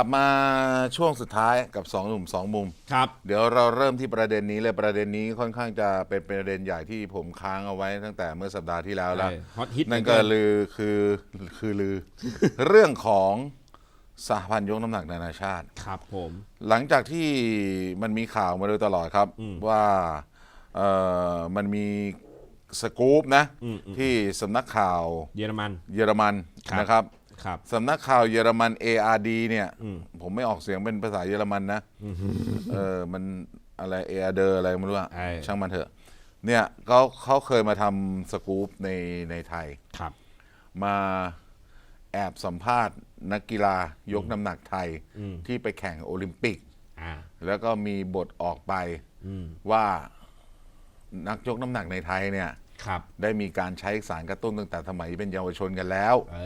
กลับมาช่วงสุดท้ายกับสองหนุ่มสองมุม ครับ เดี๋ยวเราเริ่มที่ประเด็นนี้เลยประเด็นนี้ค่อนข้างจะเป็นประเด็นใหญ่ที่ผมค้างเอาไว้ตั้งแต่เมื่อสัปดาห์ที่แล้วแล้ว ฮอตฮิตนั่นก็ลือคือคือลือ เรื่องของสหพันธ์ยกน้ำหนักนานาชาติ ครับผม หลังจากที่มันมีข่าวมาโดยตลอดครับ ว่าเอ่อมันมีสกู๊ปนะ ที่สำนักข่าวเยอรมัน เยอรมันครับ นะครับ ครับ สำนักข่าวเยอรมัน ARD เนี่ย ผมไม่ออกเสียงเป็นภาษาเยอรมันนะ เออ มันอะไร ARD อะไรไม่รู้อะไอ้ช่างมันเถอะ เนี่ยเขาเขาเคยมาทำสกู๊ปในในไทย ครับ มาแอบสัมภาษณ์นักกีฬายกน้ำหนักไทยที่ไปแข่งโอลิมปิก อ่า แล้วก็มีบทออกไปว่านักยกน้ำหนักในไทยเนี่ย ครับ ได้มีการใช้สารกระตุ้นตั้งแต่สมัยเป็นเยาวชนกันแล้ว เอ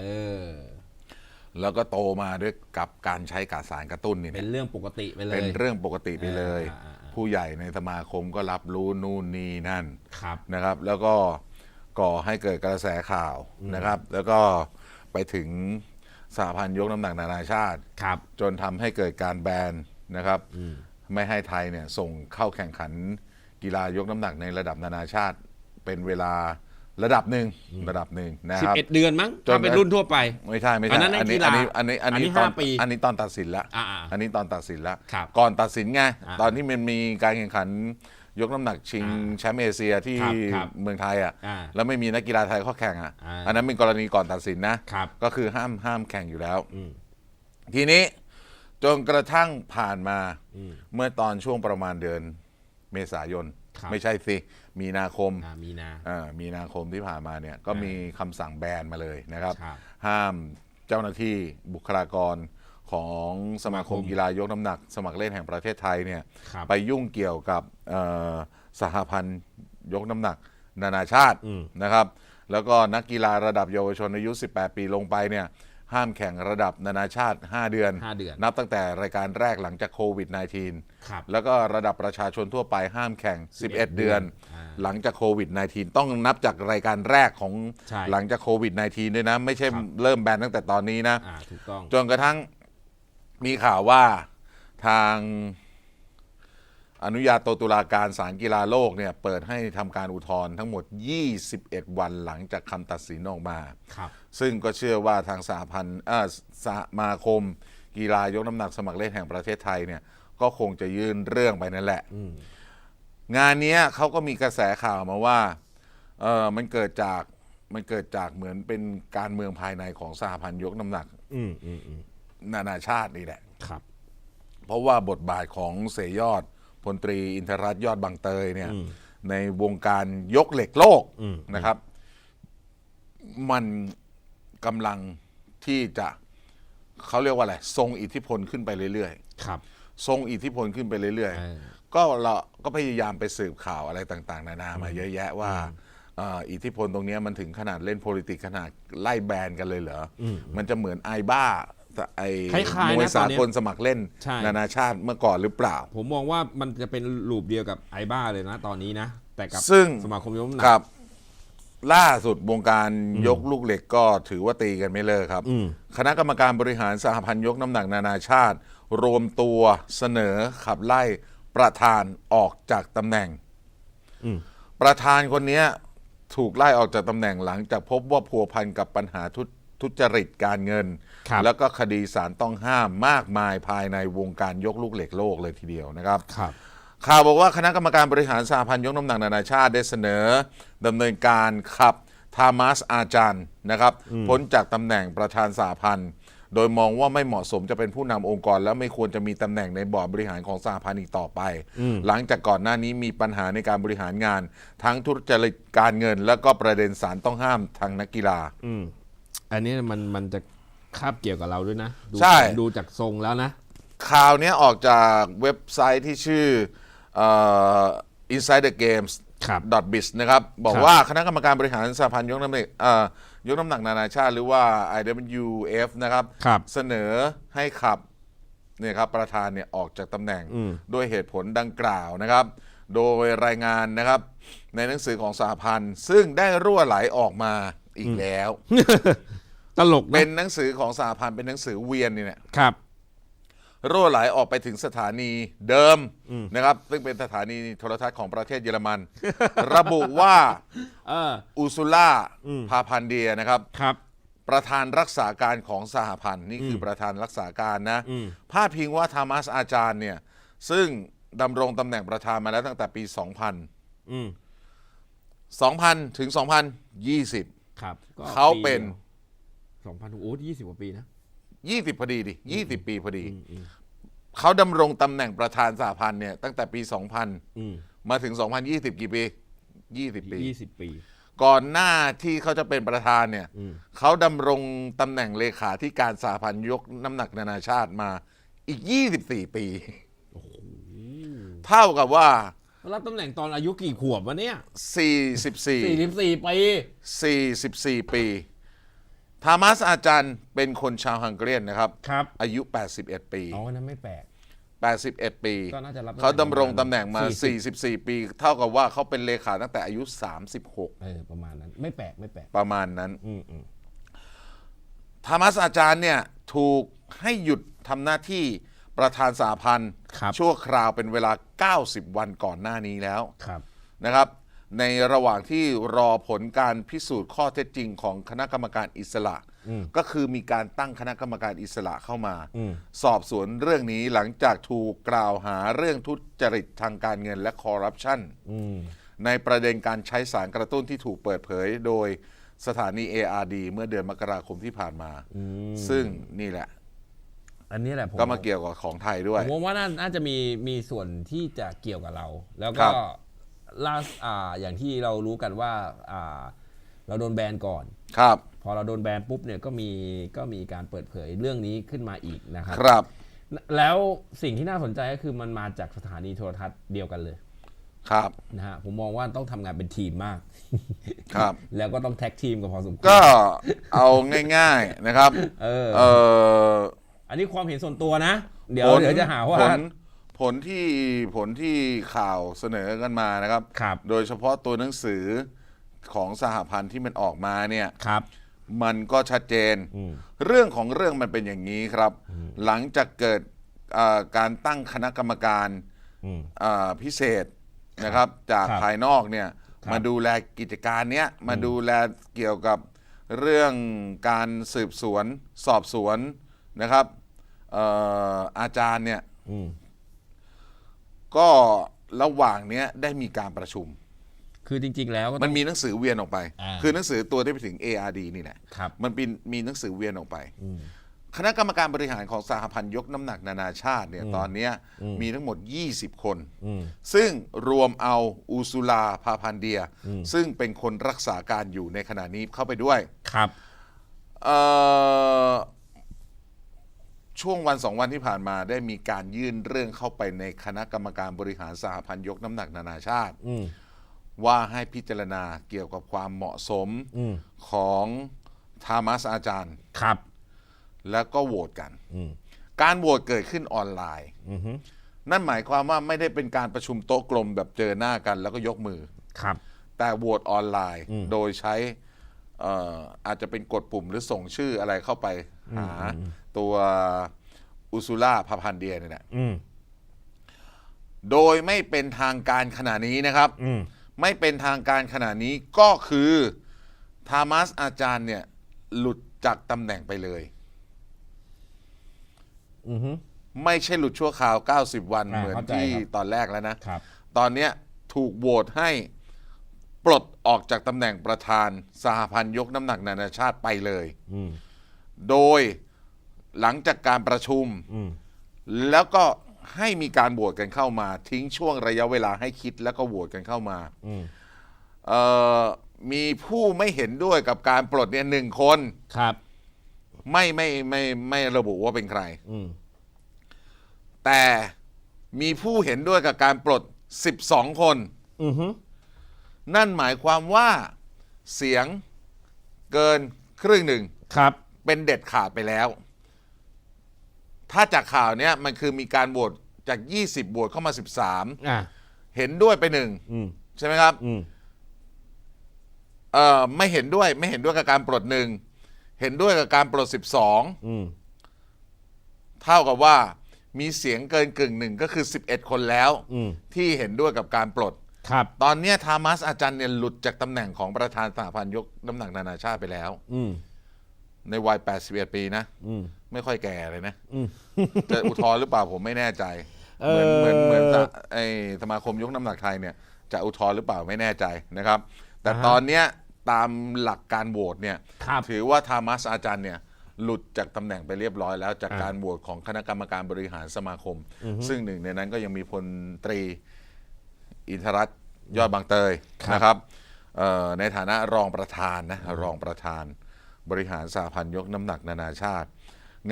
อ แล้วก็โตมาด้วยกับการใช้กาสารกระตุ้นนี่เป็นะนเรื่องปกติไปเลย เป็นเรื่องปกติไปเลยอ่าอ่าอ่าผู้ใหญ่ในสมาคมก็รับรู้นู่นนี่นั่นครับนะครับ แล้วก็ก่อให้เกิดกระแสข่าวนะครับ แล้วก็ไปถึงสหพันธ์ยกน้ำหนักนานาชาติครับจนทำให้เกิดการแบนนะครับ ไม่ให้ไทยเนี่ยส่งเข้าแข่งขันกีฬายกน้ำหนักในระดับนานาชาติเป็นเวลา ระดับหนึ่งระดับหนึ่งนะสิคบรับเอ็ดเดือนมั้งจน ถ้าเป็นรุ่นทั่วไป ไม่ใช่ไม่อัใช่นนั้นในอันนี้กีฬาอันนี้อันนี้อันอันนี้นี้ตอนห้าปีอันนี้ตอนตัดสินแล้วอ่าๆอันนี้ตอนตัดสินแล้วครับก่อนตัดสินไงอ่าตอนที่มันมีการแข่งขันยกน้ำหนักชิงอ่าแชมป์เอเชียที่ครับครับเมืองไทยอะอ่าแล้วไม่มีนักกีฬาไทยเข้าแข่งอะอ่า อันนั้นเป็นกรณีก่อนตัดสินนะครับ ก็คือห้ามห้ามแข่งอยู่แล้ว อืม ทีนี้จนกระทั่งผ่านมาอืม เมื่อตอนช่วงประมาณเดือนเมษายน ครับไม่ใช่สิ มีนาคมอ่ามีนา อ่ามีนาคมที่ผ่านมาเนี่ยก็อ่ามีมีคำสั่งแบนมาเลยนะครับ ครับห้ามเจ้าหน้าที่บุคลากรของสมาคมสมาคม กีฬายกน้ำหนัก สมัครเล่นแห่งประเทศไทยเนี่ย ครับไปยุ่งเกี่ยวกับเอ่อสหพันธ์ยกน้ำหนัก นานาชาติอืมนะครับ แล้วก็นักกีฬาระดับเยาวชนอายุ 18 ปีลงไปเนี่ย ห้ามแข่งระดับนานาชาติ 5 เดือนห้าเดือน นับตั้งแต่รายการแรกหลังจากโควิด -19 ครับแล้วก็ระดับประชาชนทั่วไปห้ามแข่ง 11 เดือน อ่าหลังจากโควิด -19 ต้องนับจากรายการแรกของใช่หลังจากโควิด -19 ด้วยนะ ไม่ใช่ครับ เริ่มแบนตั้งแต่ตอนนี้นะ อ่าถูกต้อง จนกระทั่งมีข่าวว่าทางอนุญาโตตุลาการศาลกีฬาโลกเนี่ยเปิดให้ทำการอุทธรณ์ทั้งหมด 21 วันหลังจากคำตัดสินออกมา ครับ ซึ่งก็เชื่อว่าทางสหพันธ์เอ่อสมาคม กีฬายกน้ำหนักสมัครเล่นแห่งประเทศไทยเนี่ยก็คงจะยื่นเรื่องไปนั่นแหละอืมงานเนี้ยเขาก็มีกระแสข่าวมาว่าเออมันเกิดจากมันเกิดจากเหมือนเป็นการเมืองภายในของสหพันธ์ยกน้ำหนักอืมอืมอืมนานาชาตินี่แหละครับ เพราะว่าบทบาทของเสยยอดพลตรีอินทรัตน์ยอดบางเตยเนี่ยอืมในวงการยกเหล็กโลกอืมนะครับ มัน กำลังที่จะเขาเรียกว่าอะไรทรงอิทธิพลขึ้นไปเรื่อยครับ ๆ ทรงอิทธิพลขึ้นไปเรื่อยเออ ๆ ก็เราก็พยายามไปสืบข่าวอะไรต่างๆ นานามาเยอะแยะว่าเอ่ออิทธิพลตรงเนี้ยมันถึงขนาดเล่น politics ขนาดไล่แบนกันเลยเหรออมันจะเหมือนไอบ้าไอคล้ายๆนะมวยสาตอนเนี้ยกลสมัครเล่น ใช่ นานาชาติเมื่อก่อนหรือเปล่า ผมมองว่ามันจะเป็นรูปเดียวกับไอบ้าเลยนะ ตอนนี้นะ แต่กับซึ่งสมาคมยกน้ำหนัครับ ล่าสุดวงการยกลูกเหล็กก็ถือว่าตีกันไม่เลิกครับอืมคณะกรรมการบริหารสหพันธ์ยกน้ำหนักนานาชาติ รวมตัวเสนอขับไล่ประธานออกจากตำแหน่งอืมประธานคนเนี้ยถูกไล่ออกจากตำแหน่งหลังจากพบว่าพัวพันกับปัญหาทุทุจริตการเงินครับแล้วก็คดีสารต้องห้ามมากมายภายในวงการยกลูกเหล็กโลกเลยทีเดียวนะครับครับ ข่าวบอกว่าคณะกรรมการบริหารสหพันธ์ยกน้ำหนักนานาชาติได้เสนอดำเนินการขับทามัสอาจารย์นะครับพ้นจากตำแหน่งประธานสหพันธ์โดยมองว่าไม่เหมาะสมจะเป็นผู้นำองค์กร และไม่ควรจะมีตำแหน่งในบอร์ดบริหารของสหพันธ์อีกต่อไป หลังจากก่อนหน้านี้มีปัญหาในการบริหารงาน ทั้งทุจริตการเงิน และก็ประเด็นสารต้องห้ามทางนักกีฬาอืมอันนี้มันมันจะคาบเกี่ยวกับเราด้วยนะดูใช่ ดูจากทรงแล้วนะ ข่าวเนี้ยออกจากเว็บไซต์ที่ชื่อ เอ่อ Inside the Games ครับ .biz นะครับ บอกครับว่าคณะกรรมการบริหารสหพันธ์ยกน้ำหนักเอ่อยกน้ำหนักนานาชาติหรือว่า IWF นะครับ ครับ เสนอให้ขับเนี่ยครับประธานเนี่ยออกจากตำแหน่งอืม ด้วยเหตุผลดังกล่าวนะครับ โดยรายงานนะครับ ในหนังสือของสหพันธ์ ซึ่งได้รั่วไหลออกมาอีกแล้ว ตลกเป็นะนหนังสือของสหพันธ์เป็นหนังสือเวียนนี่เนี่ยครับ รั่วไหลออกไปถึงสถานีเดิมนะครับซึ่งเป็นสถานีโทรทัศน์ของประเทศเยอรมัน ระบุว่าเอออูซูล่าพาพันเดียนะครับครับประธานรักษาการของสหพันธ์นี่คือประธานรักษาการนะอืมพาดพิงว่าธามัสอาจารย์เนี่ย ซึ่งดำรงตำแหน่งประธานมาแล้วตั้งแต่ปี 2000อืม2000 ถึง 2020 ครับก็เขาเป็นสองพันโอ้ยี่สิบกว่าปีนะ 20พอดีดิ20ปีพอดี เขาดำรงตำแหน่งประธานสหพันธ์เนี่ยตั้งแต่ปีอืม2000 มาถึง 2020 กี่ปี 20 ปี ยี่สิบปี ก่อนหน้าที่เขาจะเป็นประธานเนี่ยอืมเขาดำรงตำแหน่งเลขาที่การสหพันธ์ยกน้ำหนักนานาชาติมาอีก 24 ปี เท่ากับว่า รับตำแหน่งตอนอายุกี่ขวบวะเนี่ย 44สี่สิบสี่ปี 44 ปี ทามัสอาจารย์เป็นคนชาวฮังการีนะครับ ครับอายุ 81 ปี อ๋อนั้นไม่แปลก 81 ปี ก็น่าจะรับเขาดำรงตำแหน่งมา40 44 ปี เท่ากับว่าเขาเป็นเลขาตั้งแต่อายุ 36 เออประมาณนั้น ไม่แปลกไม่แปลกประมาณนั้น อืมอืมทามัสอาจารย์เนี่ยถูกให้หยุดทำหน้าที่ประธานสาพันธ์ ครับชั่วคราวเป็นเวลา 90 วันก่อนหน้านี้แล้วครับ นะครับ ในระหว่างที่รอผลการพิสูจน์ข้อเท็จจริงของคณะกรรมการอิสระ ก็คือมีการตั้งคณะกรรมการอิสระเข้ามาอืมสอบสวนเรื่องนี้หลังจากถูกกล่าวหาเรื่องทุจริตทางการเงินและคอร์รัปชันอืมในประเด็นการใช้สารกระตุ้นที่ถูกเปิดเผยโดยสถานี ARD เมื่อเดือนมกราคมที่ผ่านมา ซึ่งนี่แหละ อันนี้แหละผมก็มาเกี่ยวกับของไทยด้วย ผมว่าน่าน่าจะมีมีส่วนที่จะเกี่ยวกับเรา แล้วครัก็บ ล่าสอ่าอย่างที่เรารู้กันว่าอ่าเราโดนแบนก่อน ครับ พอเราโดนแบนปุ๊บเนี่ยก็มีก็มีการเปิดเผยเรื่องนี้ขึ้นมาอีกนะครับครับ แล้วสิ่งที่น่าสนใจก็คือมันมาจากสถานีโทรทัศน์เดียวกันเลย ครับ นะฮะผมมองว่าต้องทำงานเป็นทีมมาก ครับ แล้วก็ต้องแท็กทีมกับพอสมควรก็เอาง่าย ๆ นะครับ เออ เอออันนี้ความเห็นส่วนตัวนะ เดี๋ยวผลเดี๋ยวจะหาว่าผล ผลที่ผลที่ข่าวเสนอกันมานะครับ ครับ โดยเฉพาะตัวหนังสือของสหพันธ์ที่มันออกมาเนี่ย ครับ มันก็ชัดเจน อืม เรื่องของเรื่องมันเป็นอย่างนี้ครับ หลังจากเกิดเอ่อการตั้งคณะกรรมการอืม เอ่อพิเศษนะครับ จากครับภายนอกเนี่ยครับ มาดูแลกิจการเนี้ยมาดูแลเกี่ยวกับเรื่องการสืบสวนสอบสวนนะครับเอ่ออาจารย์เนี่ย อืม ก็ระหว่างเนี้ยได้มีการประชุม คือจริง ๆ แล้วก็มัต้อนง มีหนังสือเวียนออกไป อ่า คือหนังสือตัวที่ไปถึง ARD นี่แหละ ครับมันเป็นมีหนังสือเวียนออกไปคณะกรรมการบริหารของสหพันธ์ยกน้ำหนักนานาชาติเนี่ยตอนเนี้ยมีทั้งหมด 20 คน อืม ซึ่งรวมเอาอูซูลาพาพันเดีย ซึ่งเป็นคนรักษาการอยู่ในขณะนี้เข้าไปด้วยครับ เอ่อ ช่วงวันสองวันที่ผ่านมาได้มีการยื่นเรื่องเข้าไปในคณะกรรมการบริหารสหพันธ์ยกน้ำหนักนานาชาติ อืม ว่าให้พิจารณาเกี่ยวกับความเหมาะสมอืม ของทามัสอาจารย์ ครับ แล้วก็โหวตกัน อืม การโหวตเกิดขึ้นออนไลน์ อือฮึนั่นหมายความว่าไม่ได้เป็นการประชุมโต๊ะกลมแบบเจอหน้ากันแล้วก็ยกมือ ครับ แต่โหวตออนไลน์อืมโดยใช้เอ่ออาจจะเป็นกดปุ่มหรือส่งชื่ออะไรเข้าไปหา ตัวอุซูล่าพาพันเดียเนี่ยแหละอืมโดยไม่เป็นทางการขณะนี้นะครับ อืมไม่เป็นทางการขณะนี้ก็คือทามัสอาจารย์เนี่ย หลุดจากตำแหน่งไปเลย อือฮึ ไม่ใช่หลุดชั่วคราว 90 วันอ่าเหมือนเข้าใจที่ครับ ตอนแรกแล้วนะ ครับ ตอนเนี้ยถูกโหวตให้ปลดออกจากตำแหน่งประธานสหพันธ์ยกน้ำหนักนานาชาติไปเลย อืม โดย หลังจากการประชุมอืมแล้วก็ให้มีการโหวตกันเข้ามา ทิ้งช่วงระยะเวลาให้คิดแล้วก็โหวตกันเข้ามาอืมเอ่อมีผู้ไม่เห็นด้วยกับการปลดเนี่ยหนึ่งคน ครับ ไม่ไม่ไม่ไม่ระบุว่าเป็นใคร อืมแต่มีผู้เห็นด้วยกับการปลด 12 คน อือฮึนั่นหมายความว่าเสียงเกินครึ่งหนึ่งครับ เป็นเด็ดขาดไปแล้ว ถ้าจากข่าวเนี้ยมันคือมีการโหวตจาก 20โหวตเข้ามา อะ13 เห็นด้วยไปหนึ่งอืมใช่ไหมครับ อืมเอ่อไม่เห็นด้วยไม่เห็นด้วยกับการปลดหนึ่งเห็นด้วยกับการปลด 12 อืมเท่ากับว่ามีเสียงเกินกึ่งหนึ่งก็คือ 11 คนแล้ว อืมที่เห็นด้วยกับการปลด ครับ ตอนเนี้ยทามัสอาจารย์เนี่ยหลุดจากตำแหน่งของประธานสหพันธ์ยกน้ำหนักนานาชาติไปแล้ว อืมในวัย 81 ปีนะ อืม ไม่ค่อยแก่เลยนะอืมจะอุทธรณ์หรือเปล่าผมไม่แน่ใจเอเหมืออนเหมือนเหมือนสะไอสมาคมยกน้ำหนักไทยเนี่ย จะอุทธรณ์หรือเปล่าไม่แน่ใจนะครับ แต่อ่าฮะตอนเนี้ยตามหลักการโหวตเนี่ยครับ ถือว่าทามัสอาจารย์เนี่ย หลุดจากตำแหน่งไปเรียบร้อยแล้ว จากอ่าการโหวตของคณะกรรมการบริหารสมาคม ซึ่งหนึ่งในนั้นก็ยังมีพลตรี อินทรัตน์ยอดบางเตยครับนะครับเอ่อในฐานะรองประธานนะรองประธานบริหารสหพันธ์ยกน้ำหนักนานาชาติ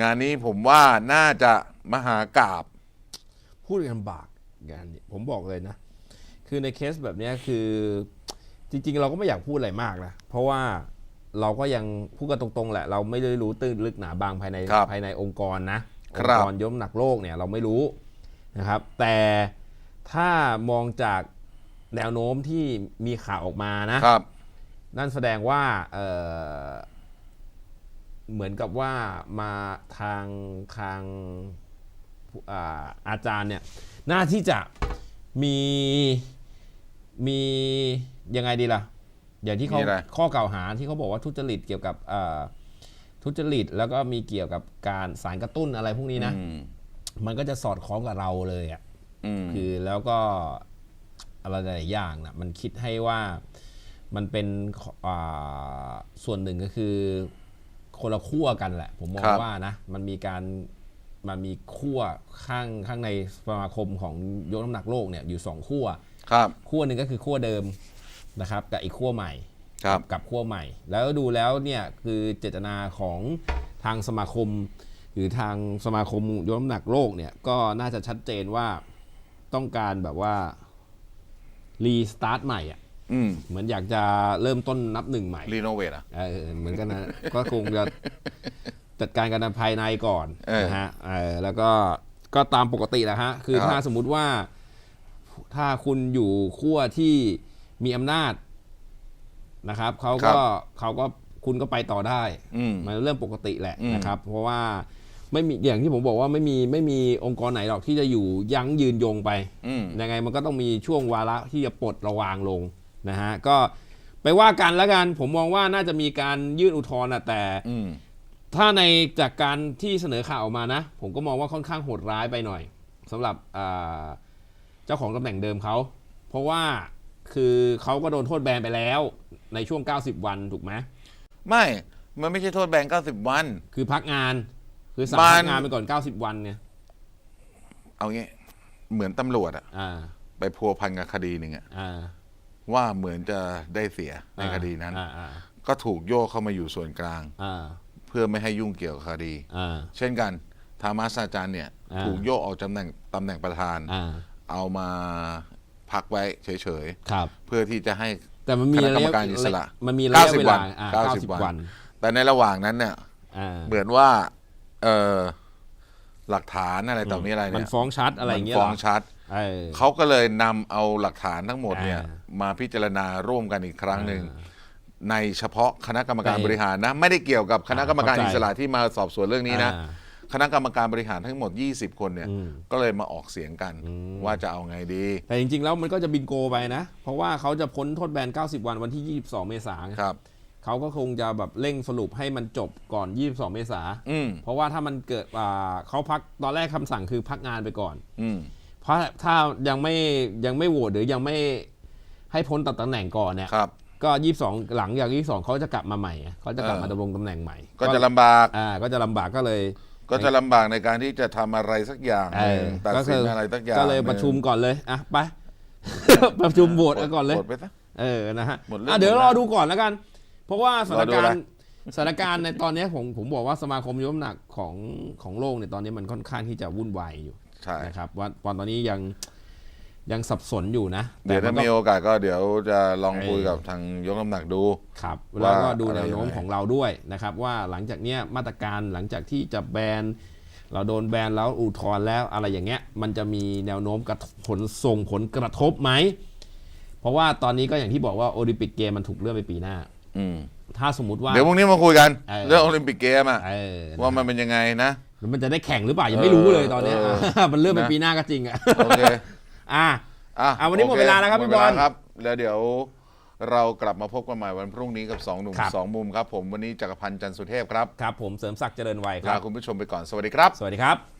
งานนี้ผมว่าน่าจะมหากราบพูดลำบากงานนี้ผมบอกเลยนะ คือในเคสแบบเนี้ยคือจริง ๆ เราก็ไม่อยากพูดอะไรมากนะ เพราะว่าเราก็ยังพูดกันตรงๆ แหละ เราไม่ได้รู้ตื้นลึกหนาบางภายในครับภายในองค์กรนะคองรับค์กรยกน้ำหนักโลกเนี่ยเราไม่รู้นะครับ แต่ถ้ามองจากแนวโน้มที่มีข่าวออกมานะครับนั่นแสดงว่า เอ่อเหมือนกับว่ามาทางทางอ่าอาจารย์เนี่ยน่าที่จะมีมียังไงดีล่ะ อย่างที่เขามีอะไร ข้อกล่าวหาที่เขาบอกว่าทุจริตเกี่ยวกับอ่าทุจริตแล้วก็มีเกี่ยวกับการสารกระตุ้นอะไรพวกนี้นะ อืมมันก็จะสอดคล้องกับเราเลยอะ อืม คือแล้วก็อะไรหลายๆอย่างนะมันคิดให้ว่ามันเป็นอ่าส่วนหนึ่งก็คือ คนละขั้วกันแหละ ผมมองครับว่านะ มันมีการมันมีขั้วข้างข้างในสมาคมของยกน้ำหนักโลกเนี่ยอยู่สองขั้วครับขั้วหนึ่งก็คือขั้วเดิมนะครับกับอีกขั้วใหม่ครับกับขั้วใหม่ แล้วดูแล้วเนี่ยคือเจตนาของทางสมาคม หรือทางสมาคมยกน้ำหนักโลกเนี่ยก็น่าจะชัดเจนว่าต้องการแบบว่ารีสตาร์ทใหม่อะ อืมเหมือนอยากจะเริ่มต้นนับหนึ่งใหม่รีโนเวทอะ เออเหมือนกันนะ ก็คงจะจัดการกันภายในก่อนเออนะฮะเออแล้วก็ก็ตามปกติแหละฮะ คือครับ ถ้าสมมุติว่าถ้าคุณอยู่ขั้วที่มีอำนาจนะครับเขาก็เขาก็คุณก็ไปต่อได้ อืม มันเรื่องปกติแหละอืม นะครับ เพราะว่าไม่มีอย่างที่ผมบอกว่าไม่มีไม่มีองค์กรไหนหรอกที่จะอยู่ยั้งยืนยงไป อืม ยังไงมันก็ต้องมีช่วงวาระที่จะปลดระวางลง นะฮะก็ไปว่ากันแล้วกันผมมองว่าน่าจะมีการยื่นอุทธรณ์นะแต่อืมถ้าในจากการที่เสนอข่าวออกมานะ ผมก็มองว่าค่อนข้างโหดร้ายไปหน่อยสำหรับอ่าเจ้าของตำแหน่งเดิมเขาเพราะว่าคือเขาก็โดนโทษแบนไปแล้ว ในช่วง 90 วันถูกไหมไม่ มันไม่ใช่โทษแบน90 วัน คือพักงาน คือสั่งมันพักงานไปก่อน 90 วันเนี่ยเอางี้เหมือนตำรวจอะอ่าไปพัวพันกับคดีหนึ่งอะอ่า ว่าเหมือนจะได้เสียในคดีนั้นอ่าอ่าก็ถูกโยกเข้ามาอยู่ส่วนกลาง อ่า เพื่อไม่ให้ยุ่งเกี่ยวกับคดี อ่า เช่นกันธามัสอาจารย์เนี่ย อ่า ถูกโยกออกตำแหน่งตำแหน่งประธาน อ่า เอามาพักไว้เฉยครับ ๆ เพื่อที่จะให้ แต่มันมีคณะกรรมะยะการอิสระ มันมีระยะ90เวลาวันอ่า90 90 วัวันนแต่ในระหว่างนั้นเนี่ย อ่าเหมือนว่าเออหลักฐานอะไรต่อมีอะไรมัเนี่นยฟ้องชัดอะไรอย่างเงี้ยมันเหฟ้รองชัด เออ เขาก็เลยนำเอาหลักฐานทั้งหมดเนี่ยอ่ามาพิจารณาร่วมกันอีกครั้งหนึ่งอ่าในเฉพาะคณะกรรมการในบริหารนะ ไม่ได้เกี่ยวกับคณะกรรมการเข้าใจอิสระที่มาสอบสวนเรื่องนี้นะ อ่าคณะกรรมการบริหารทั้งหมด 20 คนเนี่ย อืม ก็เลยมาออกเสียงกันอืมว่าจะเอาไงดี แต่จริงๆ แล้วมันก็จะบินโกไปนะ เพราะว่าเขาจะพ้นโทษแบน 90 วันวันที่ 22 เมษายนครับ เขาก็คงจะแบบเร่งสรุปให้มันจบก่อน 22 เมษาอืม เพราะว่าถ้ามันเกิดอ่าเขาพักตอนแรกคำสั่งคือพักงานไปก่อน อืม เพราะถ้ายังไม่ยังไม่โหวตหรือยังไม่ให้พ้นตัดตำแหน่งก่อนเนี่ยครับ ก็22หลังจาก22เขาจะกลับมาใหม่เขาจะกลับมาเออดำรงตำแหน่งใหม่ก็จะลำบาก อ่าก็จะลำบากก็เลย ก็จะลำบากในการที่จะทำอะไรสักอย่างหนึ่งเออตัดก็สิคืนอออะไรสักอย่างก็เลยหนึ่งประชุมก่อนเลยอะไป ประชุมโหวตกันก่อนเลยโหวตไปซะ เออ นะฮะหมดเรื่องอะเดี๋ยวหมดรแล้อวดูก่อนแล้วกัน เพราะว่าสถานรอดูการอะไรณ์สถานการณ์ในตอนนี้ผมผมบอกว่าสมาคมยกน้ำหนักของของโลกในยตอนนี้มันค่อนข้างที่จะวุ่นวายอยู่ ใช่ นะครับว่าตอนนี้ยังยังสับสนอยู่นะเดี๋ยวถ้าแต่นก็มีโอกาสก็เดี๋ยวจะลองเออคุยกับทางยกน้ำหนักดู ครับว่าแล้วก็ดูอะไรแนวโน้มยังไงของเราด้วยนะครับ ว่าหลังจากเนี้ยมาตรการหลังจากที่จะแบนเราโดนแบนแล้วอุทธรณ์แล้วอะไรอย่างเงี้ย มันจะมีแนวโน้มกระทบผลส่งผลกระทบไหม เพราะว่าตอนนี้ก็อย่างที่บอกว่าโอลิมปิกเกมมันถูกเลื่อนไปปีหน้า อืมถ้าสมมุติว่า เดี๋ยวพรุ่งนี้มาคุยกันเออเรื่องโอลิมปิกเกมอะเออว่ามันเป็นยังไงนะ แล้วมันจะได้แข่งหรือเปล่ายังไม่รู้เลยตอนเนี้ยเอออะมันเลื่อนเป็นนะ ปีหน้าก็จริงอะโอเคอะ อะอะวันนี้หมดโอเวลาแล้วครับหมดพี่บอลเวาครับ แล้วเดี๋ยวเรากลับมาพบกันใหม่วันพรุ่งนี้กับสองหนุ่มครับ สองมุมครับ ผมวันนี้จักรพันธ์จันทร์สุเทพครับครับผมเสริมศักดิ์เจริญวัยคลารับ คุณผู้ชมไปก่อนสวัสดีครับ สวัสดีครับ